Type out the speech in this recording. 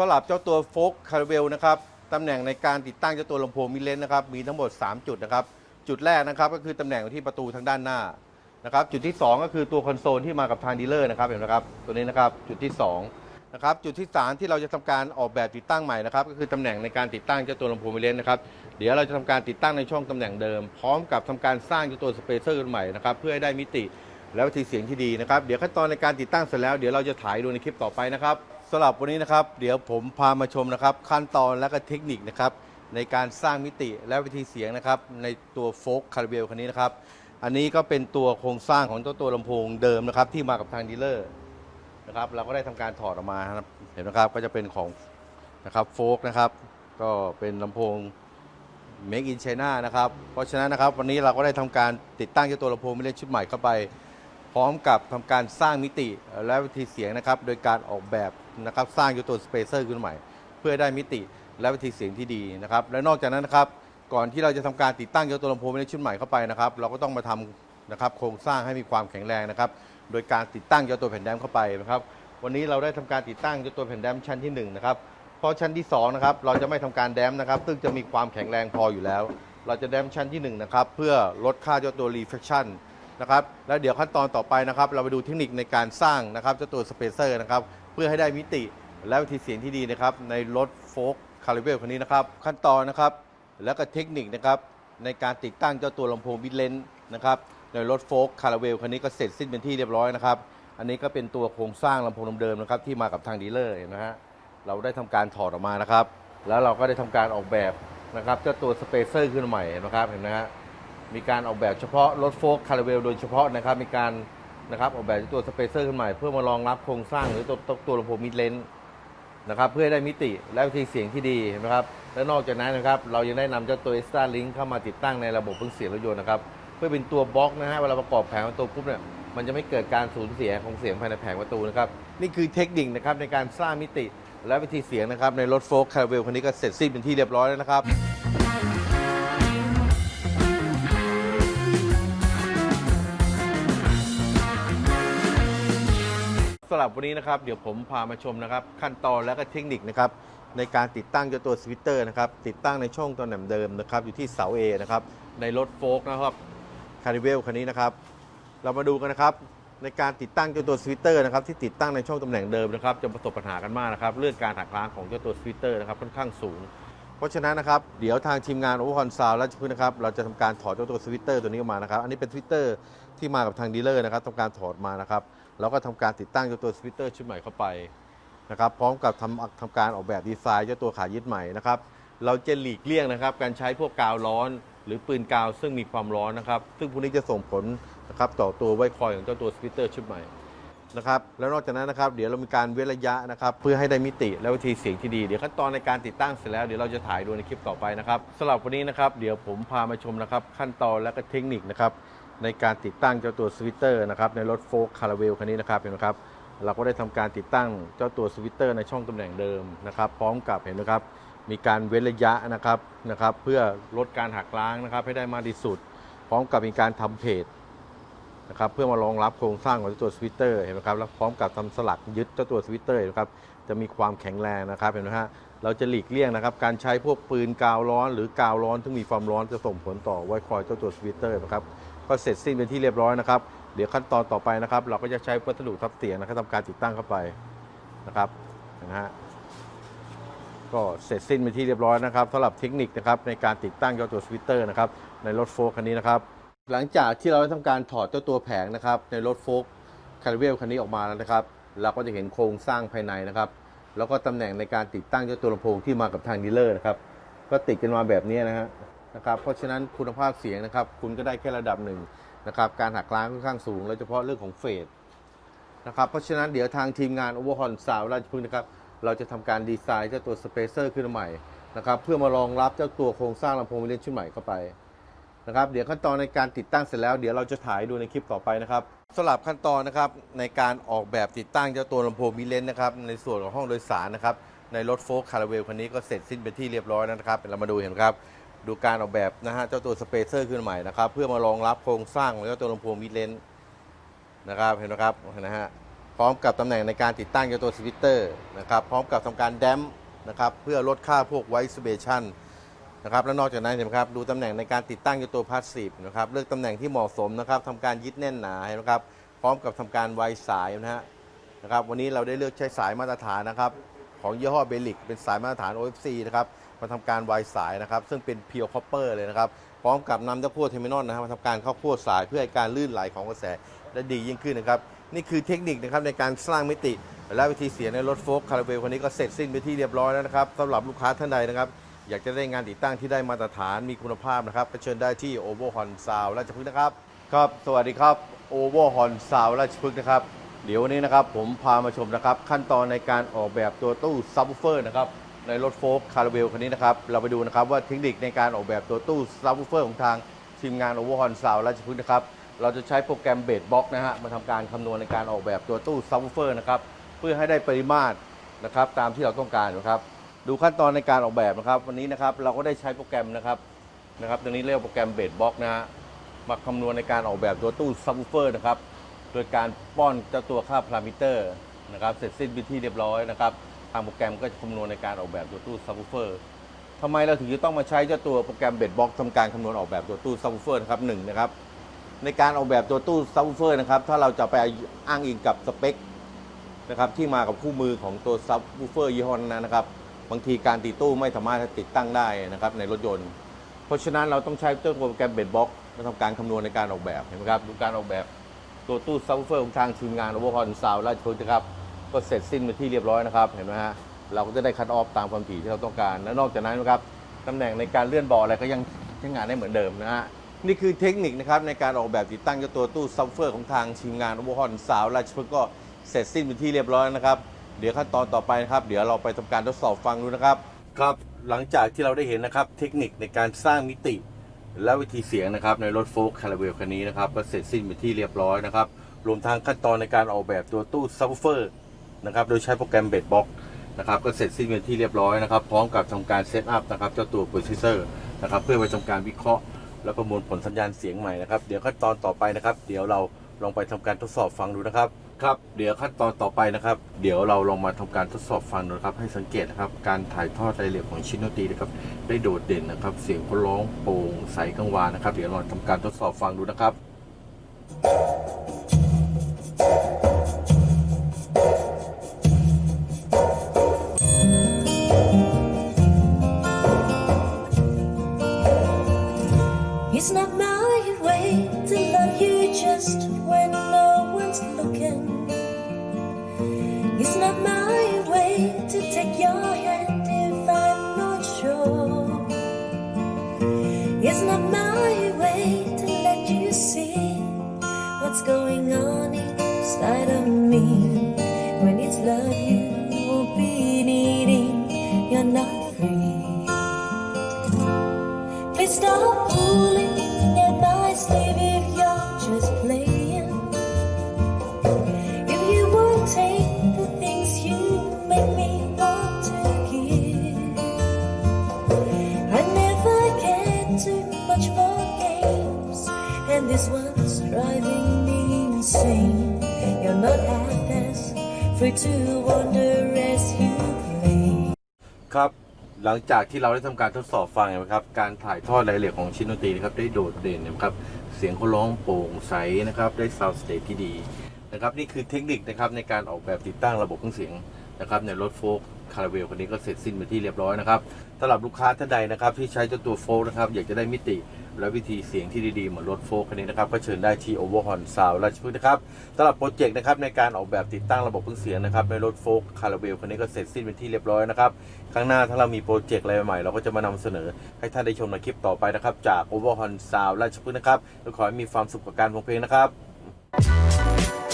สำหรับเจ้าตัวโฟกคาร์เวลนะครับตำแหน่งในการติดตั้งเจ้าตัวลำโพงมิเลนนะครับมีทั้งหมด 3 จุดนะครับ จุดแรกนะครับก็คือตำแหน่งที่ประตูทางด้านหน้านะครับจุดที่ 2 ก็คือตัวคอนโซลที่มากับทางดีลเลอร์นะครับเห็นไหมครับตัวนี้นะครับจุดที่2นะครับจุดที่ 3 ที่เราจะทำการออกแบบติดตั้งใหม่นะครับก็คือตำแหน่งในการติดตั้งเจ้าตัวลำโพงมิเลนนะครับเดี๋ยวเราจะทำการติดตั้งในช่องตำแหน่งเดิม พร้อมกับทำการสร้างเจ้าตัวสเปเซอร์ใหม่นะครับเพื่อให้ได้มิติและวิธีเสียงที่ดีนะครับเดี๋ยวขั้นตอนในการติดตั้งเสร็จแล้วเดี๋ยวเราจะถ่ายดูในคลิปต่อไปนะครับ สำหรับวันนี้นะครับ เดี๋ยวผมพามาชมนะครับ ขั้นตอนและก็เทคนิคนะครับ ในการสร้างมิติและวิธีเสียงนะครับ ในตัวโฟกคาร์เบลคันนี้นะครับ อันนี้ก็เป็นตัวโครงสร้างของตัวตัวลำโพงเดิมนะครับ ที่มากับทางดีลเลอร์นะครับเราก็ได้ทำการถอดออกมาครับเห็นไหมครับก็จะเป็นของนะครับโฟกนะครับก็เป็นลำโพง Make in China นะครับ เพราะฉะนั้นนะครับ วันนี้เราก็ได้ทำการติดตั้งเจ้าตัวลำโพงไม่เล่นชุดใหม่เข้าไป พร้อมกับทำการสร้างมิติและวิธีเสียงนะครับ โดยการออกแบบนะครับสร้างเจ้าตัวสเปเซอร์ขึ้นใหม่ เพื่อได้มิติและวิธีเสียงที่ดีนะครับ และนอกจากนั้นนะครับ ก่อนที่เราจะทำการติดตั้งเจ้าตัวลำโพงไม่เล่นชุดใหม่เข้าไปนะครับ เราก็ต้องมาทำนะครับโครงสร้างให้มีความแข็งแรงนะครับ โดยการติดตั้งเจ้าตัวแผ่นแดมเข้าไปนะครับ วันนี้เราได้ทำการติดตั้งเจ้าตัวแผ่นแดมชั้นที่หนึ่งนะครับพอชั้นที่2นะครับเราจะไม่ทำการแดมนะครับ ซึ่งจะมีความแข็งแรงพออยู่แล้ว เราจะแดมชั้นที่1นะครับเพื่อลดค่าเจ้าตัว reflection นะครับแล้วเดี๋ยวขั้นตอนต่อไปนะครับเราไปดูเทคนิคในการสร้างนะครับเจ้าตัวสเปเซอร์นะครับเพื่อให้ได้มิติและวิธีเสียงที่ดีนะครับในรถโฟกคาริเบลคันนี้นะครับขั้นตอนนะครับแล้วก็เทคนิคนะครับในการติดตั้งเจ้าตัวลำโพงบิดเลนนะครับในรถโฟกคาราเวลคันนี้ก็เสร็จสิ้นเป็นที่เรียบร้อยนะครับอันนี้ก็เป็นตัวโครงสร้างลำโพงเดิมๆนะครับที่มากับทางดีลเลอร์นไหมฮะเราได้ทำการถอดออกมานะครับ แล้วเราก็ได้ทำการออกแบบนะครับเจ้าตัวสเปเซอร์ขึ้นใหม่นะครับเห็นไหมฮะ มีการออกแบบเฉพาะรถโฟล์คคาราเวลโดยเฉพาะนะครับ มีการนะครับออกแบบตัวสเปเซอร์ขึ้นใหม่เพื่อมารองรับโครงสร้างหรือตัวตัวตัวลำโพงมิดเลนนะครับเพื่อให้ได้มิติและวิธีเสียงที่ดีนไหมครับ และนอกจากนั้นนะครับเรายังได้นำเจ้าตัว Extra Link เข้ามาติดตั้งในระบบเครื่องเสียงรถยนต์นะครับเพื่อเป็นตัวบล็อกนะฮะเวลาประกอบแผงประตูปุ๊บเนี่ยมันจะไม่เกิดการสูญเสียของเสียงภายในแผงประตูนะครับนี่คือเทคนิคนะครับในการสร้างมิติและวิธีเสียงนะครับในรถโฟล์คคาร์เวลคันนี้ก็เสร็จสิ้นเป็นที่เรียบร้อยแล้วนะครับ สำหรับวันนี้นะครับเดี๋ยวผมพามาชมนะครับ ขั้นตอนและก็เทคนิคนะครับในการติดตั้งเจ้าตัวสวิตเตอร์นะครับติดตั้งในช่องตัวแหนมเดิมนะครับอยู่ที่เสา A นะครับในรถโฟล์กนะครับคาริเวลคันนี้นะครับ เรามาดูกันนะครับในการติดตั้งเจ้าตัวสวิตเตอร์นะครับที่ติดตั้งในช่องตำแหน่งเดิมนะครับจะประสบปัญหากันมากนะครับเรื่องการหักล้างของเจ้าตัวสวิตเตอร์นะครับค่อนข้างสูง เพราะฉะนั้นนะครับเดี๋ยวทางทีมงานโอเวอร์คอนซาวและพื้นนะครับเราจะทำการถอดเจ้าตัวสวิตเตอร์ตัวนี้ออกมานะครับอันนี้เป็นสวิตเตอร์ที่มากับทางดีลเลอร์นะครับทำการถอดมานะครับ แล้วก็ทำการติดตั้งเจ้าตัวสวิตเตอร์ชุดใหม่เข้าไปนะครับพร้อมกับทำทำการออกแบบดีไซน์เจ้าตัวขายึดใหม่นะครับเราจะหลีกเลี่ยงนะครับ การใช้พวกกาวร้อน หรือปืนกาวซึ่งมีความร้อนนะครับ ซึ่งพวกนี้จะส่งผลนะครับต่อตัวไวคอยของเจ้าตัวสวิเตอร์ชุดใหม่นะครับแล้วนอกจากนั้นนะครับเดี๋ยวเรามีการเว้นระยะนะครับ เพื่อให้ได้มิติและวิธีเสียงที่ดี เดี๋ยวขั้นตอนในการติดตั้งเสร็จแล้วเดี๋ยวเราจะถ่ายดูในคลิปต่อไปนะครับสำหรับวันนี้นะครับ เดี๋ยวผมพามาชมนะครับ ขั้นตอนและก็เทคนิคนะครับ ในการติดตั้งเจ้าตัวสวิตเตอร์นะครับในรถโฟล์คาราเวลคันนี้นะครับเห็นไหมครับเราก็ได้ทำการติดตั้งเจ้าตัวสวิตเตอร์ในช่องตำแหน่งเดิมนะครับพร้อมกับเห็นไหมครับมีการเว้นระยะนะครับนะครับ เพื่อลดการหักล้างนะครับ ให้ได้มากที่สุด พร้อมกับมีการทำเพจนะครับเพื่อมารองรับโครงสร้างของเจ้าตัวสวิตเตอร์เห็นไหมครับแล้วพร้อมกับทำสลักยึดเจ้าตัวสวิตเตอร์นะครับจะมีความแข็งแรงนะครับเห็นไหมฮะเราจะหลีกเลี่ยงนะครับ การใช้พวกปืนกาวร้อน หรือ กาวร้อนที่มีความร้อนจะส่งผลต่อไวคอยเจ้าตัวสวิตเตอร์นะครับ ก็เสร็จสิ้นเป็นที่เรียบร้อยนะครับเดี๋ยวขั้นตอนต่อไปนะครับ เราก็จะใช้วัสดุทับเสียงนะครับทำการติดตั้งเข้าไปนะครับนะฮะก็เสร็จสิ้นเป็นที่เรียบร้อยนะครับสำหรับเทคนิคนะครับในการติดตั้งเจ้าตัวสวิตเตอร์นะครับในรถโฟล์คคันนี้นะครับหลังจากที่เราได้ทำการถอดเจ้าตัวแผงนะครับในรถโฟล์กคาริเวลคันนี้ออกมาแล้วนะครับ เราก็จะเห็นโครงสร้างภายในนะครับ แล้วก็ตำแหน่งในการติดตั้งเจ้าตัวลำโพงที่มากับทางดีลเลอร์นะครับก็ติดกันมาแบบนี้นะฮะ นะครับเพราะฉะนั้นคุณภาพเสียงนะครับ คุณก็ได้แค่ระดับหนึ่งนะครับการหักล้างค่อนข้างสูง โดยเฉพาะเรื่องของเฟสนะครับเพราะฉะนั้นเดี๋ยวทางทีมงานโอเวอร์ฮอนสาวราชพฤกษ์นะครับเราจะทำการดีไซน์เจ้าตัวสเปเซอร์ขึ้นใหม่นะครับเพื่อมารองรับเจ้าตัวโครงสร้างลำโพงวิลเลนชุดใหม่เข้าไปนะครับเดี๋ยวขั้นตอนในการติดตั้งเสร็จแล้วเดี๋ยวเราจะถ่ายดูในคลิปต่อไปนะครับสลับขั้นตอนนะครับในการออกแบบติดตั้งเจ้าตัวลำโพงมิเลนนะครับในส่วนของห้องโดยสารนะครับในรถโฟล์คคาราเวลคันนี้ก็เสร็จสิ้นเป็นที่เรียบร้อยแล้วนะครับเรามาดูเห็นครับ ดูการออกแบบนะฮะเจ้าตัวสเปเซอร์ขึ้นใหม่นะครับ เพื่อมารองรับโครงสร้างของเจ้าตัวลำโพงมิเลนนะครับเห็นไหมครับนะฮะพร้อมกับตำแหน่งในการติดตั้งเจ้าตัวสวิตเตอร์นะครับพร้อมกับทำการแดมนะครับเพื่อลดค่าพวกไวซ์เบชันนะครับและนอกจากนั้นเห็นไหมครับดูตำแหน่งในการติดตั้งเจ้าตัวพาสซีฟนะครับเลือกตำแหน่งที่เหมาะสมนะครับทำการยึดแน่นหนาเห็นะครับพร้อมกับทำการไวสายนะฮะนะครับวันนี้เราได้เลือกใช้สายมาตรฐานนะครับของยี่ห้อเบลิกเป็นสายมาตรฐาน OFC นะครับ มาทำการไวสายนะครับ ซึ่งเป็นเพียวคอปเปอร์เลยนะครับ พร้อมกับนำเจ้าขั้วเทอร์มินอลนะครับมาทำการเข้าขั้วสายเพื่อให้การลื่นไหลของกระแสได้ดียิ่งขึ้นนะครับ นี่คือเทคนิคนะครับในการสร้างมิติ และวิธีเสียในรถโฟล์คคาราเวลคันนี้ก็เสร็จสิ้นไปที่เรียบร้อยแล้วนะครับสำหรับลูกค้าท่านใดนะครับอยากจะได้งานติดตั้งที่ได้มาตรฐานมีคุณภาพนะครับก็เชิญได้ที่โอเวอร์ฮอนซาวราชพฤกษ์นะครับครับสวัสดีครับโอเวอร์ฮอนซาวราชพฤกษ์นะครับเดี๋ยววันนี้นะครับผมพามาชมนะครับขั้นตอนในการออกแบบตัวตู้ซับวูเฟอร์นะครับ ในรถโฟล์คคาราเวลคันนี้นะครับ เราไปดูนะครับว่าเทคนิคในการออกแบบตัวตู้ซับวูเฟอร์ของทางทีมงานโอเวอร์ฮอนซาวราชพฤกษ์นะครับ เราจะใช้โปรแกรมเบสบ็อกนะฮะมาทำการคำนวณในการออกแบบตัวตู้ซับวูเฟอร์นะครับเพื่อให้ได้ปริมาตรนะครับตามที่เราต้องการนะครับ ดูขั้นตอนในการออกแบบนะครับ วันนี้นะครับเราก็ได้ใช้โปรแกรมนะครับนะครับตัวนี้เรียกว่าโปรแกรมเบสบ็อกนะฮะมาคำนวณในการออกแบบตัวตู้ซับวูเฟอร์นะครับโดยการป้อนเจ้าตัวค่าพารามิเตอร์นะครับเสร็จสิ้นไปที่เรียบร้อยนะครับางโปรแกรมก็จะคำนวณในการออกแบบตัวตู้ซับวูเฟอร์ทำไมเราถึงจะต้องมาใช้เจ้าตัวโปรแกรมเบดบ็อกทำการคำนวณออกแบบตัวตู้ซับวูเฟอร์นะครับหนึ่งนะครับในการออกแบบตัวตู้ซับวูเฟอร์นะครับถ้าเราจะไปอ้างอิงกับสเปคนะครับที่มากับคู่มือของตัวซับวูเฟอร์ยี่ห้อนั้นนะครับ บางทีการติดตู้ไม่สามารถติดตั้งได้นะครับในรถยนต์ เพราะฉะนั้นเราต้องใช้เจ้าตัวโปรแกรมเบดบ็อกมาทำการคำนวณในการออกแบบเห็นไหมครับดูการออกแบบตัวตู้ซับวูเฟอร์ของทางทีมงานโอเวอร์ฮอนซาวราชพฤกษ์นะครับ ก็เสร็จสิ้นไปที่เรียบร้อยนะครับเห็นไหมฮะเราก็จะได้คัดออฟตามความถี่ที่เราต้องการ และนอกจากนั้นนะครับตำแหน่งในการเลื่อนเบาะอะไรก็ยังใช้งานได้เหมือนเดิมนะฮะนี่คือเทคนิคนะครับในการออกแบบติดตั้งเจ้าตัวตู้ซับเฟอร์ของทางทีมงานโอเวอร์ฮอนสาวราชพฤกษ์ก็เสร็จสิ้นเป็นที่เรียบร้อยนะครับ เดี๋ยวขั้นตอนต่อไปนะครับ เดี๋ยวเราไปทำการทดสอบฟังดูนะครับ ครับหลังจากที่เราได้เห็นนะครับ เทคนิคในการสร้างมิติ และวิธีเสียงนะครับ ในรถโฟล์คคาราเวลคันนี้นะครับก็เสร็จสิ้นเป็นที่เรียบร้อยนะครับรวมทั้งขั้นตอนในการออกแบบตัวตู้ซับเฟอร์ นะครับ โดยใช้โปรแกรมเบดบ็อกนะครับก็เสร็จสิ้นเป็นที่เรียบร้อยนะครับ พร้อมกับทำการเซตอัพนะครับ เจ้าตัวโปรเซสเซอร์นะครับ เพื่อไปทำการวิเคราะห์ และประมวลผลสัญญาณเสียงใหม่นะครับ เดี๋ยวขั้นตอนต่อไปนะครับ เดี๋ยวเราลองไปทำการทดสอบฟังดูนะครับครับเดี๋ยวขั้นตอนต่อไปนะครับ เดี๋ยวเราลองมาทำการทดสอบฟังนะครับ ให้สังเกตนะครับ การถ่ายทอดรายละเอียดของชิ้นดนตรีนะครับ ได้โดดเด่นนะครับ เสียงเขาร้องโปร่งใสกังวานนะครับ เดี๋ยวเราทำการทดสอบฟังดูนะครับ It's not my way to take your hand if I'm not sure. It's not my way to let you see what's going on inside of me. When it's love you won't be needing, you're not free. Please stop pulling for games, and this one's driving me insane. You're not half as free to wander as you play. ครับ หลังจากที่เราได้ทำการทดสอบฟังนะครับ การถ่ายทอดรายละเอียดของชิ้นดนตรีนะครับ ได้โดดเด่นนะครับ เสียงเขาร้องโปร่งใสนะครับ ได้ซาวด์สเตทที่ดีนะครับ นี่คือเทคนิคนะครับในการออกแบบติดตั้งระบบเครื่องเสียงนะครับในรถโฟล์ คาราเวลคันนี้ก็เสร็จสิ้นไปนที่เรียบร้อยนะครับสำหรับลูกค้าท่านใดนะครับที่ใช้เจ้าตัวโฟล์นะครับอยากจะได้มิติและวิธีเสียงที่ดีๆ เหมือนรถโฟล์คันนี้นะครับ ก็เชิญได้ที่โอเวอร์ฮอนซาวราชพฤกษ์นะครับสำหรับโปรเจกต์นะครับในการออกแบบติดตั้งระบบเครื่องเสียงนะครับในรถโฟล์คาราเวลคันนี้ก็เสร็จสิ้นเป็นที่เรียบร้อยนะครับครั้งหน้าถ้าเรามีโปรเจกต์อะไรใหม่เราก็จะมานำเสนอให้ท่านได้ชมในคลิปต่อไปนะครับจาก Overhorn Sound ราชพฤกษ์นะครับและขอให้มีความสุขกับการฟังเพลงนะครับ